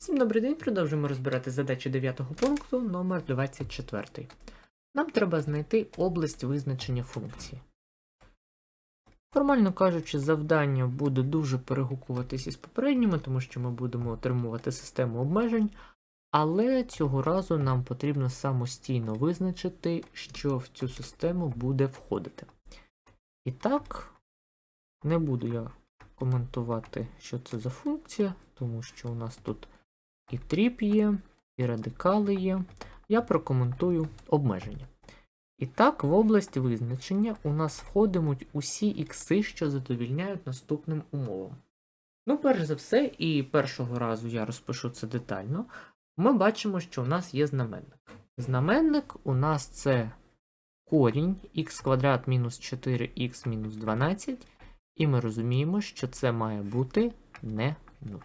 Всім добрий день, продовжуємо розбирати задачі 9 пункту номер 24. Нам треба знайти область визначення функції. Формально кажучи, завдання буде дуже перегукуватись із попередніми, тому що ми будемо отримувати систему обмежень, але цього разу нам потрібно самостійно визначити, що в цю систему буде входити. І так, не буду я коментувати, що це за функція, тому що у нас тут і тріп є, і радикали є. Я прокоментую обмеження. І так, в область визначення у нас входитимуть усі ікси, що задовільняють наступним умовам. Ну, перш за все, і першого разу я розпишу це детально. Ми бачимо, що у нас є знаменник. Знаменник у нас це корінь х квадрат мінус 4х мінус 12, і ми розуміємо, що це має бути не 0.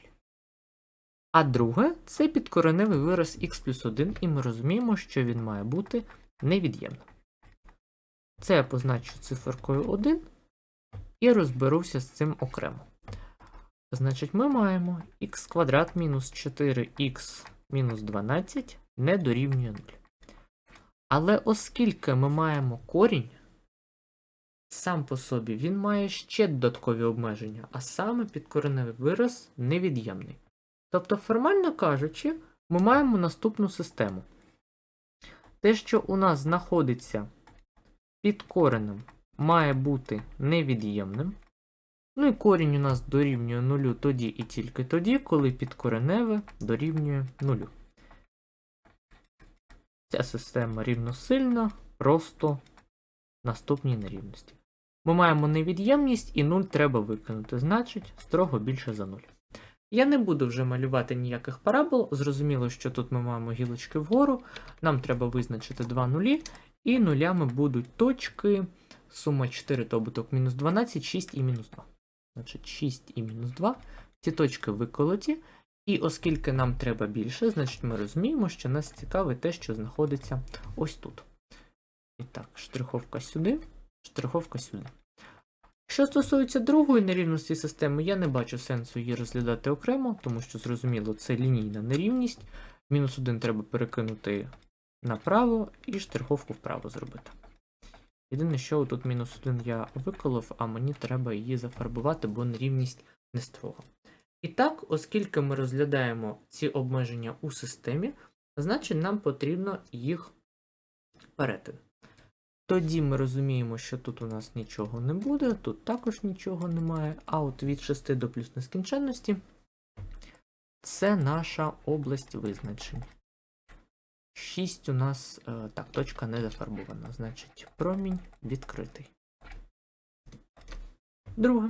А друге це підкореневий вираз х плюс 1, і ми розуміємо, що він має бути невід'ємним. Це я позначу циферкою 1 і розберуся з цим окремо. Значить, ми маємо х квадрат мінус 4х мінус 12 не дорівнює 0. Але оскільки ми маємо корінь, сам по собі він має ще додаткові обмеження, а саме підкореневий вираз невід'ємний. Тобто, формально кажучи, ми маємо наступну систему. Те, що у нас знаходиться під коренем, має бути невід'ємним. Ну і корінь у нас дорівнює нулю тоді і тільки тоді, коли підкореневе дорівнює нулю. Ця система рівносильна, просто наступній нерівності. Ми маємо невід'ємність і 0 треба викинути, значить, строго більше за 0. Я не буду вже малювати ніяких парабол. Зрозуміло, що тут ми маємо гілочки вгору. Нам треба визначити два нулі, і нулями будуть точки. Сума 4 добуток мінус 12, 6 і мінус 2. Значить, 6 і мінус 2. Ці точки виколоті. І оскільки нам треба більше, значить ми розуміємо, що нас цікавить те, що знаходиться ось тут. І так, штриховка сюди, штриховка сюди. Що стосується другої нерівності системи, я не бачу сенсу її розглядати окремо, тому що, зрозуміло, це лінійна нерівність. Мінус 1 треба перекинути направо і штриховку вправо зробити. Єдине, що тут мінус 1 я виколов, а мені треба її зафарбувати, бо нерівність не строга. І так, оскільки ми розглядаємо ці обмеження у системі, значить нам потрібно їх перетин. Тоді ми розуміємо, що тут у нас нічого не буде, тут також нічого немає, а от від 6 до плюс нескінченності це наша область визначень. 6 у нас, е, так, точка не зафарбована, значить промінь відкритий. Друге.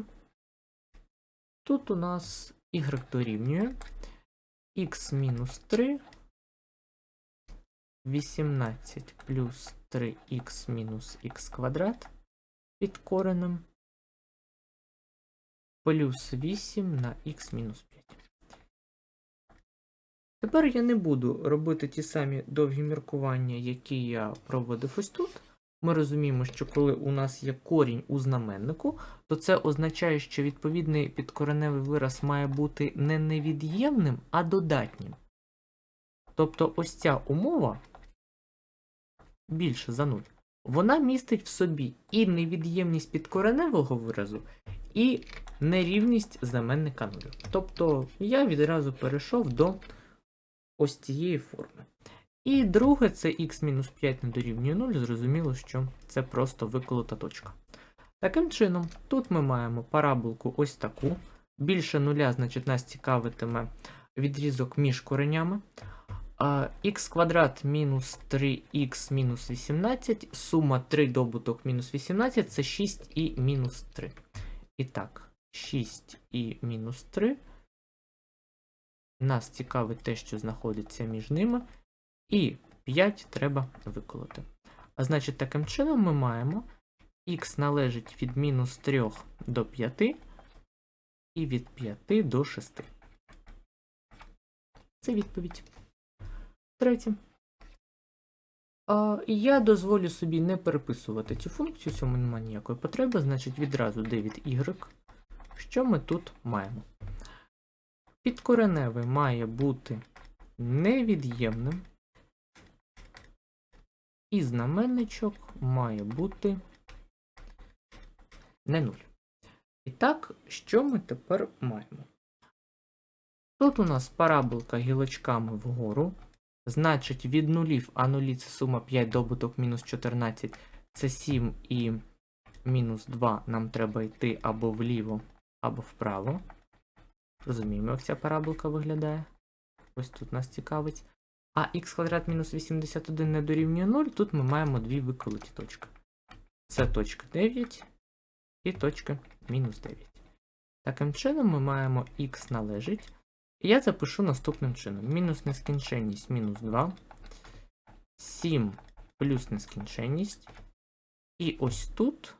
Тут у нас y дорівнює x мінус 3 18 плюс 3х мінус х квадрат під коренем плюс 8 на х мінус 5. Тепер я не буду робити ті самі довгі міркування, які я проводив ось тут. Ми розуміємо, що коли у нас є корінь у знаменнику, то це означає, що відповідний підкореневий вираз має бути не невід'ємним, а додатнім. Тобто ось ця умова більше за 0, вона містить в собі і невід'ємність підкореневого виразу, і нерівність знаменника 0. Тобто я відразу перейшов до ось цієї форми. І друге, це x-5 не дорівнює 0, зрозуміло, що це просто виколота точка. Таким чином, тут ми маємо параболку ось таку. Більше нуля, значить, нас цікавитиме відрізок між коренями. Х квадрат мінус 3х мінус 18, сума 3 добуток мінус 18 це 6 і мінус 3. І так, 6 і мінус 3. Нас цікавить те, що знаходиться між ними. І 5 треба виколоти. А значить, таким чином ми маємо х належить від мінус 3 до 5 і від 5 до 6. Це відповідь. Третє. Я дозволю собі не переписувати цю функцію, цьому немає ніякої потреби, значить відразу d від y. Що ми тут маємо? підкореневий має бути невід'ємним. І знаменничок має бути не 0. І так, що ми тепер маємо? Тут у нас параболка гілочками вгору. Значить, від нулів, а нулі це сума 5 добуток мінус 14, це 7 і мінус 2 нам треба йти або вліво, або вправо. Розуміємо, як ця параболка виглядає. Ось тут нас цікавить. А х квадрат мінус 81 не дорівнює 0, тут ми маємо дві виколоті точки. Це точка 9 і точка мінус 9. Таким чином ми маємо х належить. Я запишу наступним чином: мінус нескінченність мінус 2, 7 плюс нескінченність. І ось тут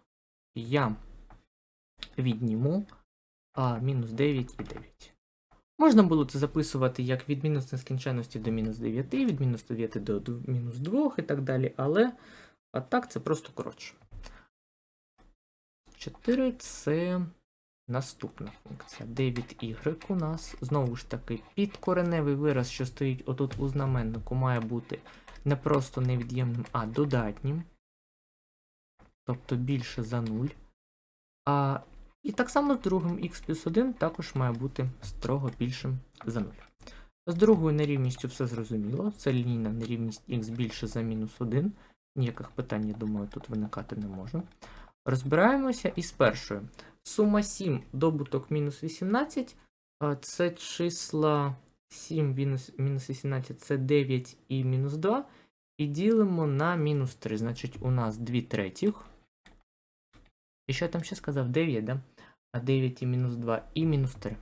я відніму а, мінус 9 і 9. Можна було це записувати як від мінус нескінченності до мінус 9, від мінус 9 до мінус 2 і так далі, але а так це просто коротше. 4 це наступна функція. 9y у нас, знову ж таки, підкореневий вираз, що стоїть отут у знаменнику, має бути не просто невід'ємним, а додатнім. Тобто більше за 0. А, і так само з другим x плюс 1 також має бути строго більшим за 0. З другою нерівністю все зрозуміло. Це лінійна нерівність x більше за мінус 1. Ніяких питань, я думаю, тут виникати не може. Розбираємося із першою. Сума 7 добуток мінус 18. Це числа 7 мінус, мінус 18 це 9 і мінус 2. І ділимо на мінус 3. Значить, у нас 2 третіх. І що я там ще сказав? 9, да? А 9 і мінус 2 і мінус 3.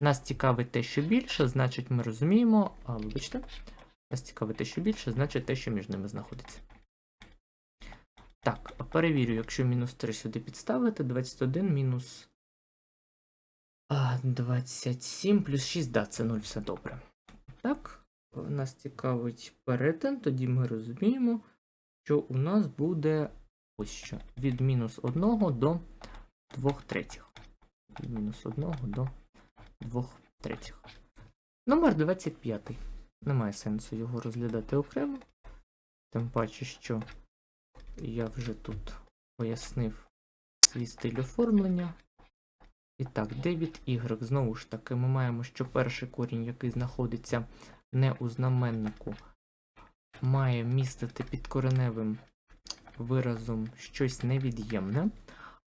Нас цікавить те, що більше, значить ми розуміємо. А, вибачте. Нас цікавить те, що більше, значить те, що між ними знаходиться. Так, а перевірю, якщо мінус 3 сюди підставити, 21 мінус 27 плюс 6, да, це 0, все добре. Так, нас цікавить перетин, тоді ми розуміємо, що у нас буде ось що. Від мінус 1 до 2 третіх. Від мінус 1 до 2 третіх. Номер 25. Немає сенсу його розглядати окремо. Тим паче, що я вже тут пояснив свій стиль оформлення. І так, 9y. Знову ж таки, ми маємо, що перший корінь, який знаходиться не у знаменнику, має містити під кореневим виразом щось невід'ємне.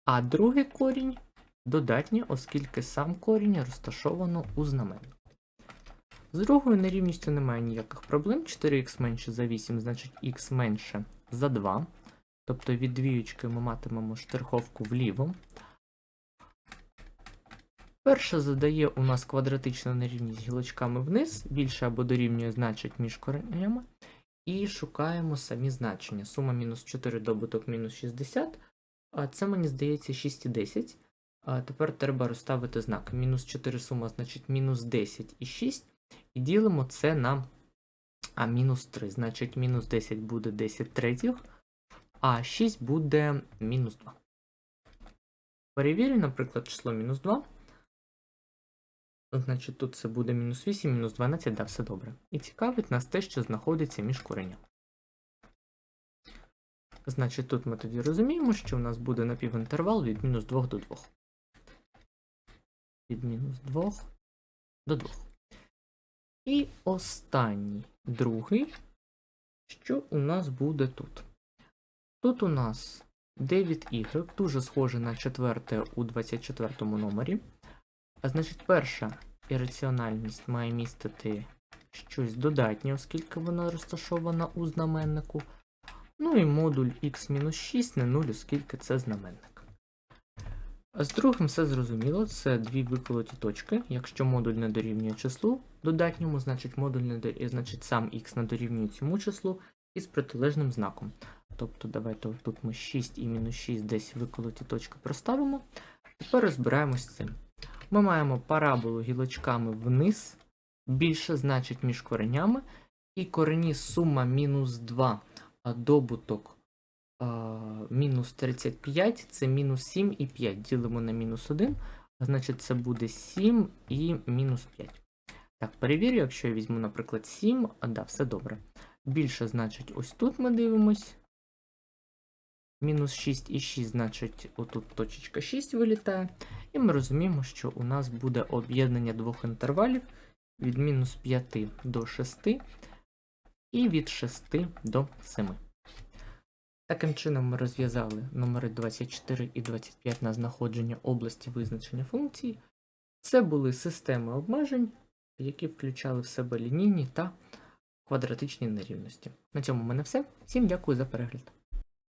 А другий корінь додатній, оскільки сам корінь розташовано у знаменнику. З другою нерівністю немає ніяких проблем. 4х менше за 8, значить х менше за 2. Тобто від двіючки ми матимемо штриховку вліво. Перша задає у нас квадратичну нерівність гілочками вниз, більше або дорівнює значить між коренями. І шукаємо самі значення. Сума мінус 4 добуток мінус 60. А це мені здається 6 і 10. А тепер треба розставити знак. Мінус 4 сума, значить мінус 10 і 6. І ділимо це на а, мінус 3. Значить, мінус 10 буде 10 третіх, а 6 буде мінус 2. Перевірю, наприклад, число мінус 2. Значить, тут це буде мінус 8, мінус 12, да, все добре. І цікавить нас те, що знаходиться між коренями. Значить, тут ми тоді розуміємо, що у нас буде напівінтервал від мінус 2 до 2. Від мінус 2 до 2. І останній другий, що у нас буде тут. Тут у нас 9y, дуже схоже на четверте у 24 номері. А значить, перша ірраціональність має містити щось додатнє, оскільки вона розташована у знаменнику. Ну і модуль x-6 не 0, оскільки це знаменник. А з другим все зрозуміло, це дві виколоті точки. Якщо модуль не дорівнює числу додатньому, значить модуль не дорівнює, значить сам x не дорівнює цьому числу із протилежним знаком. Тобто давайте тут ми 6 і мінус 6 десь виколоті точки проставимо. Тепер розбираємось з цим. Ми маємо параболу гілочками вниз, більше значить між коренями, і корені сума мінус 2, а добуток мінус 35 це мінус 7 і 5. Ділимо на мінус 1, Значить, це буде 7 і мінус 5. Так, перевірю, якщо я візьму, наприклад, 7, а да, все добре. Більше, значить, ось тут ми дивимось. Мінус 6 і 6, значить, отут точечка 6 вилітає. І ми розуміємо, що у нас буде об'єднання двох інтервалів від мінус 5 до 6 і від 6 до 7. Таким чином ми розв'язали номери 24 і 25 на знаходження області визначення функцій. Це були системи обмежень, які включали в себе лінійні та квадратичні нерівності. На цьому в мене все. Всім дякую за перегляд.